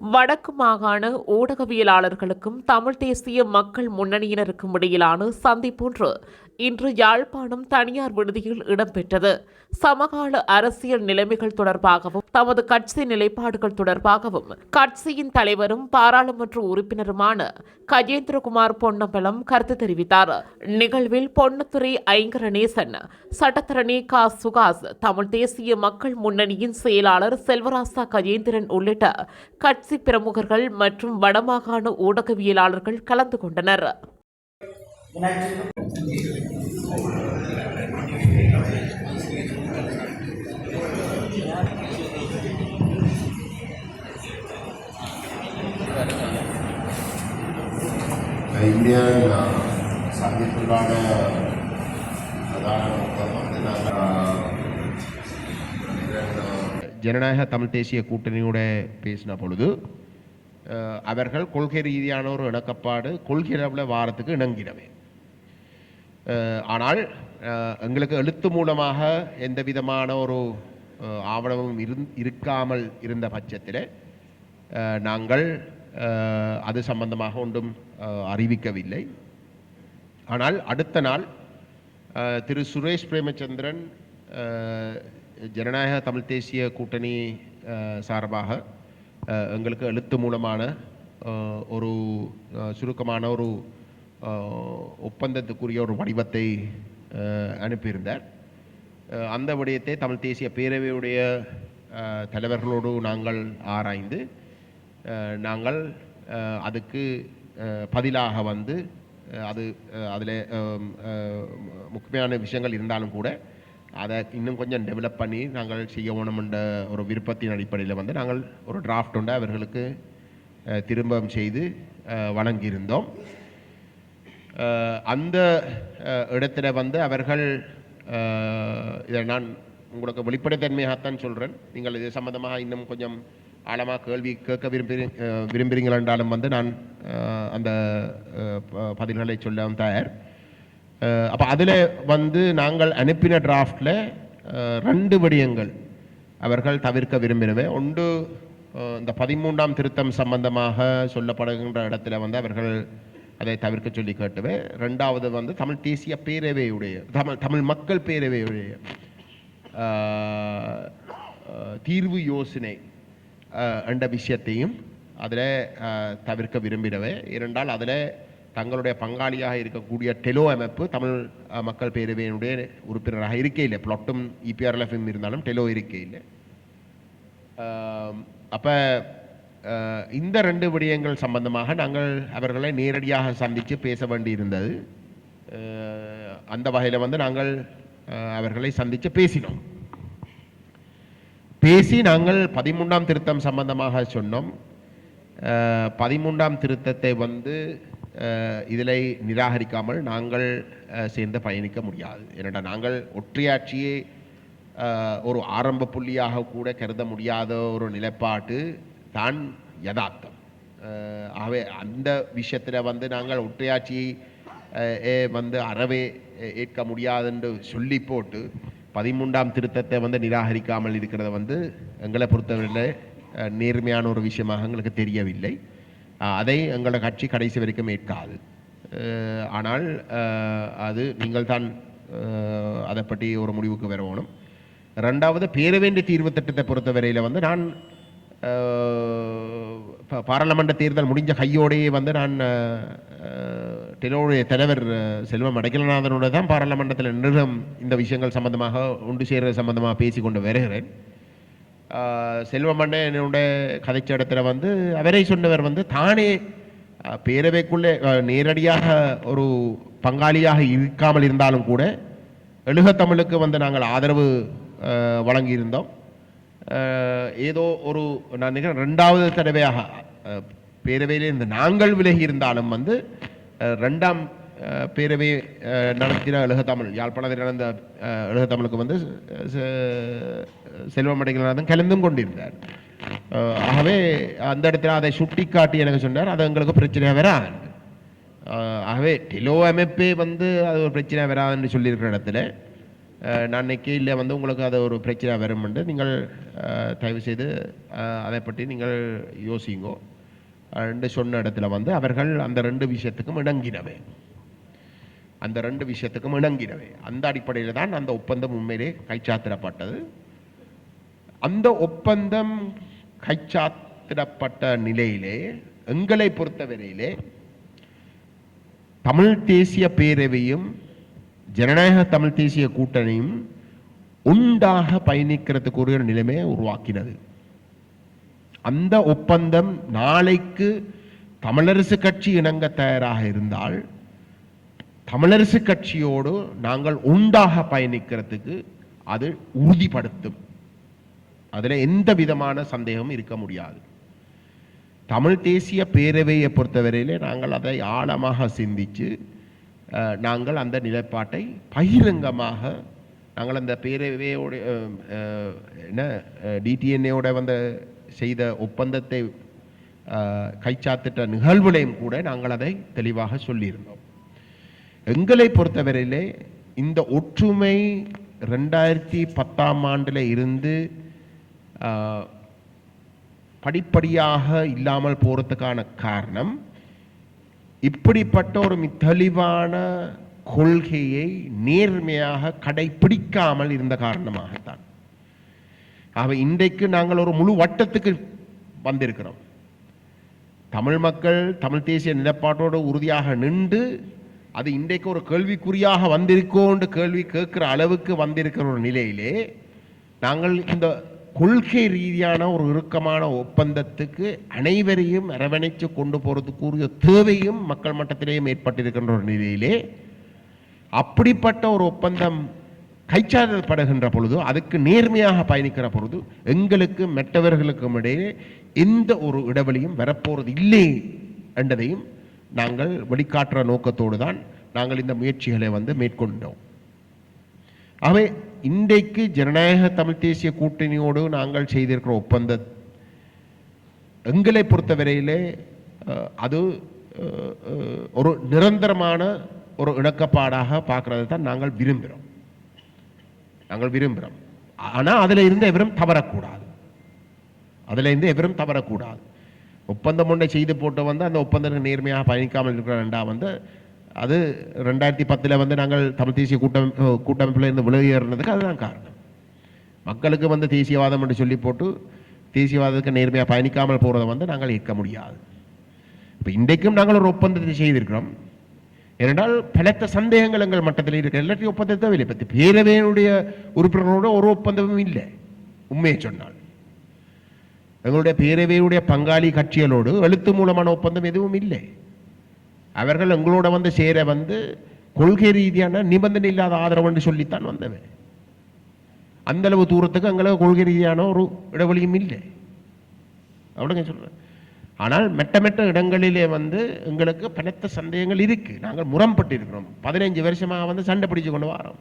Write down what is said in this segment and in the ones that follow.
வடக்கு மாகாண ஊடகவியலாளர்களுக்கும் தமிழ் தேசிய மக்கள் முன்னணியினருக்கும் இடையிலான சந்திப்பொன்று இன்று யாழ்ப்பாணம் தனியார் விடுதியில் இடம்பெற்றது. சமகால அரசியல் நிலைமைகள் தொடர்பாகவும் தமது கட்சி நிலைப்பாடுகள் தொடர்பாகவும் கட்சியின் தலைவரும் பாராளுமன்ற உறுப்பினருமான கஜேந்திரகுமார் பொன்னம்பலம் கருத்து தெரிவித்தார். நிகழ்வில் பொன்னத்துறை ஐங்கரணேசன் சட்டத்தரணி கா. சுகாஸ் தமிழ் தேசிய மக்கள் முன்னணியின் செயலாளர் செல்வராசா கஜேந்திரன் உள்ளிட்ட கட்சி பிரமுகர்கள் மற்றும் வடமாகாண ஊடகவியலாளர்கள் கலந்து கொண்டனர். இந்தியாவில் சந்திப்புக்கான பிரதான நோக்கம் வந்து நாங்கள் ஜனநாயக தமிழ் தேசிய கூட்டணியோட பேசின பொழுது அவர்கள் கொள்கை ரீதியான ஒரு இணக்கப்பாடு கொள்கை அளவில் வாரத்துக்கு இணங்கினவை. ஆனால் எங்களுக்கு எழுத்து மூலமாக எந்த விதமான ஒரு ஆவணமும் இருந் இருக்காமல் இருந்த பட்சத்தில் நாங்கள் அது சம்பந்தமாக ஒன்றும் அறிவிக்கவில்லை. ஆனால் அடுத்த நாள் திரு சுரேஷ் பிரேமச்சந்திரன் ஜனநாயக தமிழ் தேசிய கூட்டணி சார்பாக எங்களுக்கு எழுத்து மூலமான ஒரு சுருக்கமான ஒரு ஒப்பந்தத்துக்குரிய ஒரு வடிவத்தை அனுப்பியிருந்தார். அந்த விடயத்தை தமிழ் தேசிய பேரவையுடைய தலைவர்களோடு நாங்கள் ஆராய்ந்து நாங்கள் அதுக்கு பதிலாக வந்து அது அதில் முக்கியமான விஷயங்கள் இருந்தாலும் கூட அதை இன்னும் கொஞ்சம் டெவலப் பண்ணி நாங்கள் செய்ய வேணுமென்ற ஒரு விருப்பத்தின் அடிப்படையில் வந்து நாங்கள் ஒரு டிராஃப்ட் ஒன்று அவர்களுக்கு திரும்பம் செய்து வழங்கியிருந்தோம். அந்த இடத்துல வந்து அவர்கள் இதை நான் உங்களுக்கு வெளிப்படைத்தன்மையாகத்தான் சொல்கிறேன் நீங்கள் இது சம்மந்தமாக இன்னும் கொஞ்சம் ஆழமாக கேள்வி கேட்க விரும்பி விரும்புகிறீங்கள் என்றாலும் வந்து நான் அந்த ப- பதில்களை சொல்ல தயார். அப்போ அதில் வந்து நாங்கள் அனுப்பின டிராஃப்டில் ரெண்டு விடயங்கள் அவர்கள் தவிர்க்க விரும்பினவை. ஒன்று இந்த பதிமூன்றாம் திருத்தம் சம்பந்தமாக சொல்லப்படுகின்ற இடத்துல வந்து அவர்கள் அதை தவிர்க்க சொல்லி கேட்டவை ரெண்டாவது வந்து தமிழ் தேசிய பேரவையுடைய தமிழ் தமிழ் மக்கள் பேரவையுடைய தீர்வு யோசனை அஹ், என்ற விஷயத்தையும் அதில் தவிர்க்க விரும்பினவை இரண்டால் அதில் தங்களுடைய பங்காளியாக இருக்கக்கூடிய டெலோ அமைப்பு தமிழ் அஹ், மக்கள் பேரவையினுடைய உறுப்பினராக இருக்கையில் பிளாட்டும் இபிஆர்எல்எஃப்எம் இருந்தாலும் டெலோ இருக்கையில். அப்போ இந்த ரெண்டு விடயங்கள் சம்பந்தமாக நாங்கள் அவர்களை நேரடியாக சந்தித்து பேச வேண்டியிருந்தது. அந்த வகையில் வந்து நாங்கள் அவர்களை சந்தித்து பேசினோம். பேசி நாங்கள் பதிமூன்றாம் திருத்தம் சம்பந்தமாக சொன்னோம். பதிமூன்றாம் திருத்தத்தை வந்து இதில் நிராகரிக்காமல் நாங்கள் சேர்ந்து பயணிக்க முடியாது. ஏனென்றா நாங்கள் ஒற்றையாட்சியை ஒரு ஆரம்ப புள்ளியாக கூட கருத முடியாத ஒரு நிலைப்பாட்டு தான் யதார்த்தம். ஆகவே அந்த விஷயத்தில் வந்து நாங்கள் ஒற்றையாட்சியை ஏ வந்து அறவே ஏற்க முடியாதுன்னு சொல்லி போட்டு பதிமூன்றாம் திருத்தத்தை வந்து நிராகரிக்காமல் இருக்கிறத வந்து எங்களை பொறுத்தவரையில் நேர்மையான ஒரு விஷயமாக எங்களுக்கு தெரியவில்லை. அதை எங்களோட கட்சி கடைசி வரைக்கும் ஏற்காது. ஆனால் அது நீங்கள் தான் அதை பற்றி ஒரு முடிவுக்கு வரணும் ரெண்டாவது பேரவேண்டி தீர்வு திட்டத்தை பொறுத்தவரையில் வந்து நான் பாராளுமன்ற தேர்தல் முடிஞ்ச கையோடையே வந்து நான் டெலோடைய தலைவர் செல்வம் அடைக்கலநாதனோட தான் பாராளுமன்றத்தில் நிறுவனம் இந்த விஷயங்கள் சம்பந்தமாக ஒன்று சேர்றது சம்பந்தமாக பேசி கொண்டு வருகிறேன். அஹ், செல்வமண்ணே என்னுடைய கதைச்ச இடத்துல வந்து அவரை சொன்னவர் வந்து தானே பேரவைக்குள்ளே நேரடியாக ஒரு பங்காளியாக இருக்காமல் இருந்தாலும் கூட எழுகத்தமிழுக்கு வந்து நாங்கள் ஆதரவு வழங்கியிருந்தோம். ஏதோ ஒரு நான் நினைக்கிறேன் ரெண்டாவது தடவையாக பேரவையில் இருந்து நாங்கள் விலகி இருந்தாலும் வந்து ரெண்டாம் பேரவை நடத்தின எழுகத்தமிழ் யாழ்ப்பாணத்தில் நடந்த எழுகத்தமிழுக்கு வந்து செ- கலந்தும் கொண்டிருந்தார் ஆகவே அந்த இடத்துல அதை சுட்டிக்காட்டி எனக்கு சொன்னார் அது எங்களுக்கு பிரச்சனையாக வராது ஆகவே டெலோ அமைப்பே வந்து அது ஒரு பிரச்சனையாக வராதுன்னு சொல்லியிருக்கிற இடத்துல அஹ், இல்லை வந்து உங்களுக்கு அது ஒரு பிரச்சனை வரும்ண்டு. நீங்கள் தயவு செய்து அதை பற்றி நீங்கள் யோசிங்கோ. ரெண்டு சொன்ன இடத்துல வந்து அவர்கள் அந்த ரெண்டு விஷயத்துக்கும் இணங்கினவே. அந்த ரெண்டு விஷயத்துக்கும் இணங்கினவே. அந்த அடிப்படையில் தான் அந்த ஒப்பந்தம் உண்மையிலே கைச்சாத்திடப்பட்டது. அந்த ஒப்பந்தம் கைச்சாத்திடப்பட்ட நிலையிலே எங்களை பொறுத்தவரையிலே தமிழ் தேசிய பேரவையும் ஜனநாயக தமிழ் தேசிய கூட்டணியும் உண்டாக பயணிக்கிறதுக்கு ஒரு நிலைமையை உருவாக்கினது. அந்த ஒப்பந்தம் நாளைக்கு தமிழரசு கட்சி இணங்க தயாராக இருந்தால் தமிழரசு கட்சியோடு நாங்கள் உண்டாக பயணிக்கிறதுக்கு அது உறுதிப்படுத்தும். அதில் எந்த விதமான சந்தேகமும் இருக்க முடியாது. தமிழ் தேசிய பேரவையை பொறுத்தவரையிலே நாங்கள் அதை ஆழமாக சிந்தித்து நாங்கள் அந்த நிலைப்பாட்டை பகிரங்கமாக நாங்கள் அந்த பேரவையோட என்ன டிடிஎன்ஏயோட வந்த செய்த ஒப்பந்தத்தை கைச்சாத்திட்ட நிகழ்வுலையும் கூட நாங்கள் அதை தெளிவாக சொல்லியிருந்தோம். எங்களை பொறுத்தவரையிலே இந்த ஒற்றுமை ரெண்டாயிரத்தி பத்தாம் ஆண்டில் இருந்து படிப்படியாக இல்லாமல் போகிறதுக்கான காரணம் இப்படிப்பட்ட ஒரு தெளிவான கொள்கையை நேர்மையாக கடைபிடிக்காமல் இருந்த காரணமாகத்தான். ஆக இன்றைக்கு நாங்கள் ஒரு முழு வட்டத்துக்கு வந்திருக்கிறோம். தமிழ் மக்கள் தமிழ் தேசிய நிலப்பாட்டோடு உறுதியாக நின்று அது இன்றைக்கு ஒரு கேள்விக்குறியாக வந்திருக்கோன்று கேள்வி கேட்கிற அளவுக்கு வந்திருக்கிற ஒரு நிலையிலே நாங்கள் இந்த கொள்கை ரீதியான ஒரு இறுக்கமான ஒப்பந்தத்துக்கு அனைவரையும் அரவணைத்து கொண்டு போகிறதுக்குரிய தேவையும் மக்கள் மட்டத்திலேயும் ஏற்பட்டிருக்கின்ற ஒரு நிலையிலே அப்படிப்பட்ட ஒரு ஒப்பந்தம் கைச்சாதப்படுகின்ற பொழுது அதுக்கு நேர்மையாக பயணிக்கிற பொழுது எங்களுக்கு மற்றவர்களுக்கும் இடையே எந்த ஒரு இடைவெளியும் வரப்போறது இல்லை என்றதையும் நாங்கள் வெளிக்காட்டுற நோக்கத்தோடு தான் நாங்கள் இந்த முயற்சிகளை வந்து மேற்கொண்டோம். அவை இன்றைக்கு ஜனநாயக தமிழ் தேசிய கூட்டணியோடு நாங்கள் செய்திருக்கிற ஒப்பந்த எங்களை பொறுத்தவரையிலே அது ஒரு நிரந்தரமான ஒரு இணக்கப்பாடாக பார்க்கறது தான் நாங்கள் விரும்புகிறோம். நாங்கள் விரும்புகிறோம். ஆனால் அதில் இருந்து எவரும் தவறக்கூடாது. அதில் இருந்து எவரும் தவறக்கூடாது. ஒப்பந்தம் ஒன்றை செய்து போட்டு வந்து அந்த ஒப்பந்தத்துக்கு நேர்மையாக பயணிக்காமல் இருக்கிற ரெண்டா வந்து அது ரெண்டாயிரத்தி பத்தில் வந்து நாங்கள் தமிழ் தேசிய கூட்டம் கூட்டமைப்பில் இருந்து விலகியறதுக்கு அதுதான் காரணம். மக்களுக்கு வந்து தேசியவாதம் என்று சொல்லி போட்டு தேசியவாதத்துக்கு நேர்மையாக பயணிக்காமல் போகிறத வந்து நாங்கள் ஏற்க முடியாது. இப்போ இன்றைக்கும் நாங்கள் ஒரு ஒப்பந்தத்தை செய்திருக்கிறோம். ஏனென்றால் பலத்த சந்தேகங்கள் எங்கள் மட்டத்தில் இருக்கு. எல்லாத்தையும் ஒப்பந்தத்தை இல்லை பற்றி பேரவையினுடைய உறுப்பினர்களோட ஒரு ஒப்பந்தமும் இல்லை. உண்மையை சொன்னால். எங்களுடைய பேரவையுடைய பங்காளி கட்சிகளோடு எழுத்து மூலமான ஒப்பந்தம் எதுவும் இல்லை. அவர்கள் எங்களோட வந்து சேர வந்து கொள்கை ரீதியான நிபந்தனை இல்லாத ஆதரவுன்னு சொல்லித்தான் வந்தவன். அந்த அளவு தூரத்துக்கு எங்களுக்கு கொள்கை ரீதியான ஒரு இடைவெளியும் இல்லை. அப்படிங்க சொல்றேன். ஆனால் மெட்ட மெட்ட இடங்களிலே வந்து எங்களுக்கு பலத்த சந்தேகங்கள் இருக்கு. நாங்கள் முரம்பட்டு இருக்கிறோம். பதினைஞ்சு வருஷமாக வந்து சண்டை பிடிச்சு கொண்டு வரோம்.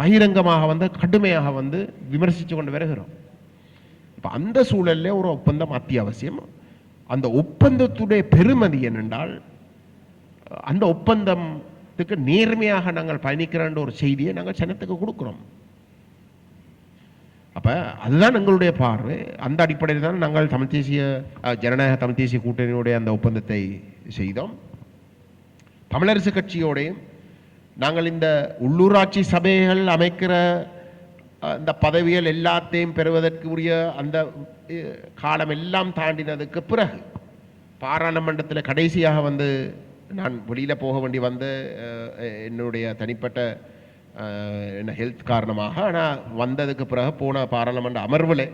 பகிரங்கமாக வந்து கடுமையாக வந்து விமர்சித்து கொண்டு வருகிறோம். இப்போ அந்த சூழலில் ஒரு ஒப்பந்தம் அத்தியாவசியம். அந்த ஒப்பந்தத்துடைய பெருமதி என்னென்றால் அந்த ஒப்பந்தத்துக்கு நேர்மையாக நாங்கள் பயணிக்கிறோன்ற ஒரு செய்தியை நாங்கள் சனத்துக்கு கொடுக்குறோம். அப்போ அதுதான் எங்களுடைய பார்வை. அந்த அடிப்படையில் தான் நாங்கள் தமிழ் தேசிய அஹ், ஜனநாயக தமிழ் தேசிய கூட்டணியுடைய அந்த ஒப்பந்தத்தை செய்தோம். தமிழரசு கட்சியோடையும் நாங்கள் இந்த உள்ளூராட்சி சபைகள் அமைக்கிற அந்த பதவிகள் எல்லாத்தையும் பெறுவதற்கு உரிய அந்த காலம் எல்லாம் தாண்டினதுக்கு பிறகு பாராளுமன்றத்தில் கடைசியாக வந்து நான் வெளியில் போக வேண்டி வந்து என்னுடைய தனிப்பட்ட என்ன ஹெல்த் காரணமாக ஆனால் வந்ததுக்கு பிறகு போன பாராளுமன்ற அமர்வில்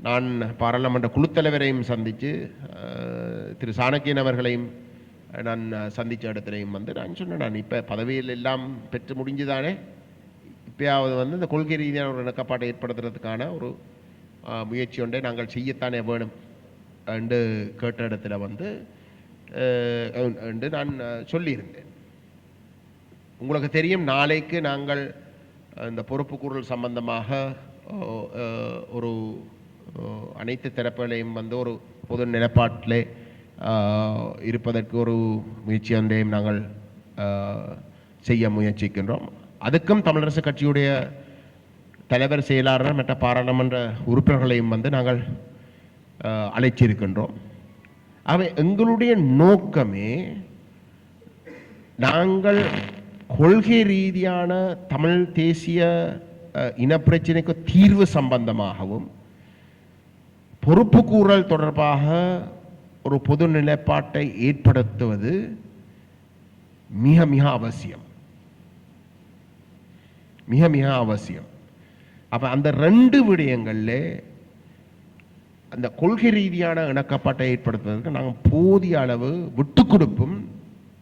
நான் பாராளுமன்ற குழுத்தலைவரையும் சந்தித்து திரு சாணக்கியன் அவர்களையும் நான் சந்தித்த இடத்துலையும் வந்து நான் சொன்னேன் நான் இப்போ பதவியில் எல்லாம் பெற்று முடிஞ்சுதானே இப்போயாவது வந்து இந்த கொள்கை ரீதியான ஒரு இணக்கப்பாட்டை ஏற்படுத்துறதுக்கான ஒரு முயற்சி ஒன்றை நாங்கள் செய்யத்தானே வேணும் என்று கேட்ட இடத்துல வந்து என்று நான் சொல்லியிருந்தேன். உங்களுக்கு தெரியும் நாளைக்கு நாங்கள் இந்த பொறுப்புக்கூறல் சம்பந்தமாக ஒரு அனைத்து தரப்புகளையும் வந்து ஒரு பொது நிலப்பாட்டில் இருப்பதற்கு ஒரு முயற்சி ஒன்றையும் நாங்கள் செய்ய முயற்சிக்கின்றோம். அதுக்கும் தமிழரசு கட்சியுடைய தலைவர் செயலாளர் மற்ற பாராளுமன்ற உறுப்பினர்களையும் வந்து நாங்கள் அழைச்சிருக்கின்றோம். அவை எங்களுடைய நோக்கமே நாங்கள் கொள்கை ரீதியான தமிழ் தேசிய அஹ், இனப்பிரச்சினைக்கு தீர்வு சம்பந்தமாகவும் பொறுப்புக்கூறல் தொடர்பாக ஒரு பொது நிலைப்பாட்டை ஏற்படுத்துவது மிக மிக அவசியம். மிக மிக அவசியம். அப்ப அந்த ரெண்டு விடயங்கள்ல அந்த கொள்கை ரீதியான இணக்கப்பாட்டை ஏற்படுத்துவதற்கு நாங்கள் போதிய அளவு விட்டு கொடுப்பும்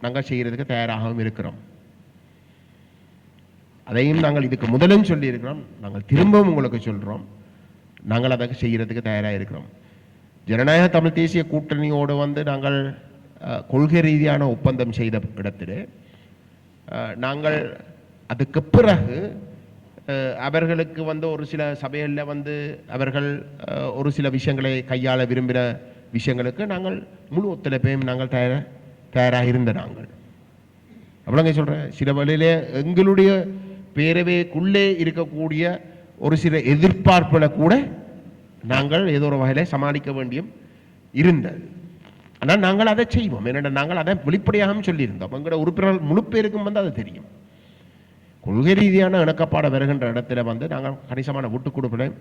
நாங்கள் செய்கிறதுக்கு தயாராகவும் இருக்கிறோம். அதையும் நாங்கள் இதுக்கு முதலும் சொல்லியிருக்கிறோம். நாங்கள் திரும்பவும் உங்களுக்கு சொல்கிறோம் நாங்கள் அதை செய்கிறதுக்கு தயாராக இருக்கிறோம். ஜனநாயக தமிழ் தேசிய கூட்டணியோடு வந்து நாங்கள் கொள்கை ரீதியான ஒப்பந்தம் செய்த இடத்திலே நாங்கள் அதுக்கு பிறகு அவர்களுக்கு வந்து ஒரு சில சபைகளில் வந்து அவர்கள் ஒரு சில விஷயங்களை கையாள விரும்பின விஷயங்களுக்கு நாங்கள் முழு ஒத்துழைப்பையும் நாங்கள் தயார தயாராக இருந்த நாங்கள். அவ்வளோங்க சொல்கிறேன் சில வழியிலே எங்களுடைய பேரவைக்குள்ளே இருக்கக்கூடிய ஒரு சில எதிர்பார்ப்புகளை கூட நாங்கள் ஏதோ ஒரு வகையில் சமாளிக்க வேண்டியும் இருந்தது. ஆனால் நாங்கள் அதை செய்வோம். என்னென்ன நாங்கள் அதை வெளிப்படையாகவும் சொல்லியிருந்தோம். எங்களோட உறுப்பினர்கள் முழு பேருக்கும் வந்து அது தெரியும். கொள்கை ரீதியான இணக்கப்பாடு வருகின்ற இடத்துல வந்து நாங்கள் கணிசமான விட்டு கொடுப்பதை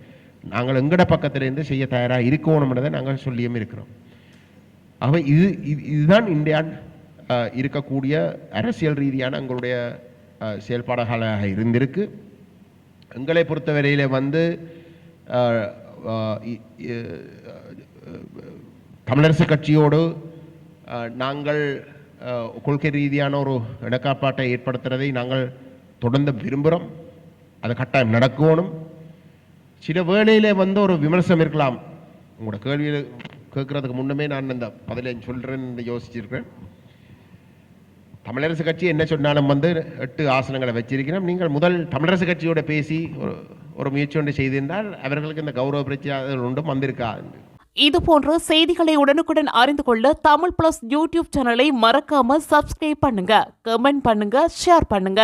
நாங்கள் எங்கட பக்கத்திலேருந்து செய்ய தயாராக இருக்கணும்ன்றதை நாங்கள் சொல்லியும் இருக்கிறோம். ஆக இது இது- இதுதான் இந்தியா இருக்கக்கூடிய அரசியல் ரீதியான எங்களுடைய செயல்பாடுகளாக இருந்திருக்கு. எங்களை பொறுத்தவரையில் வந்து தமிழரசு கட்சியோடு நாங்கள் கொள்கை ரீதியான ஒரு இணக்கப்பாட்டை ஏற்படுத்துறதை நாங்கள் தொடர்ந்து விரும்புகிறோம் அது கட்டாயம் நடக்கணும். சில வேளையில் வந்து ஒரு விமர்சனம் இருக்கலாம். உங்களோட கேள்வியில் கேட்குறதுக்கு முன்னமே நான் இந்த பதிலை சொல்கிறேன்னு யோசிச்சிருக்கிறேன். தமிழரசு கட்சி என்ன சொன்னாலும் வந்து எட்டு ஆசனங்களை வச்சிருக்கிறோம். நீங்கள் முதல் தமிழரசு கட்சியோட பேசி ஒரு ஒரு முயற்சி ஒன்று செய்திருந்தால் அவர்களுக்கு இந்த கௌரவ பிரச்சனை ஒன்றும் வந்திருக்கா இது போன்ற செய்திகளை உடனுக்குடன் அறிந்து கொள்ள தமிழ் பிளஸ் யூடியூப் சேனலை மறக்காம சப்ஸ்கிரைப் பண்ணுங்க கமெண்ட் பண்ணுங்க ஷேர் பண்ணுங்க.